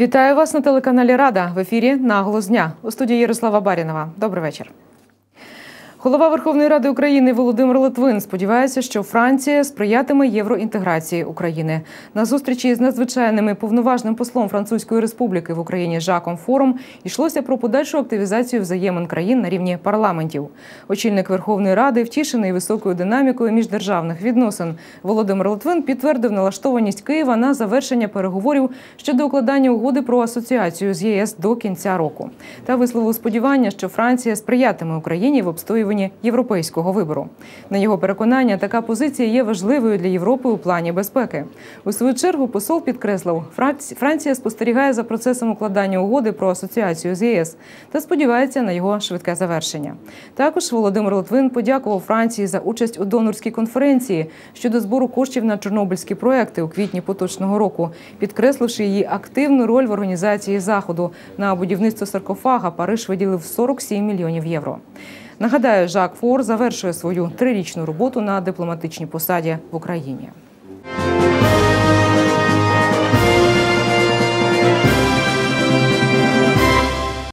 Вітаю вас на телеканалі Рада в ефірі «Наголос дня» у студії Ярослава Барінова. Добрий вечір. Голова Верховної Ради України Володимир Литвин сподівається, що Франція сприятиме євроінтеграції України. На зустрічі з надзвичайним і повноважним послом Французької республіки в Україні Жаком Фором йшлося про подальшу активізацію взаємин країн на рівні парламентів. Очільник Верховної Ради, втішений високою динамікою міждержавних відносин, Володимир Литвин підтвердив налаштованість Києва на завершення переговорів щодо укладання угоди про асоціацію з ЄС до кінця року. Та висловив сподівання, що Франція сприятиме Україні в обстоюванні європейського вибору. На його переконання, така позиція є важливою для Європи у плані безпеки. У свою чергу посол підкреслив, Франція спостерігає за процесом укладання угоди про асоціацію з ЄС та сподівається на його швидке завершення. Також Володимир Литвин подякував Франції за участь у донорській конференції щодо збору коштів на чорнобильські проекти у квітні поточного року, підкресливши її активну роль в організації заходу на будівництво саркофага. Париж виділив 47 мільйонів євро. Нагадаю, Жак Фор завершує свою трирічну роботу на дипломатичній посаді в Україні.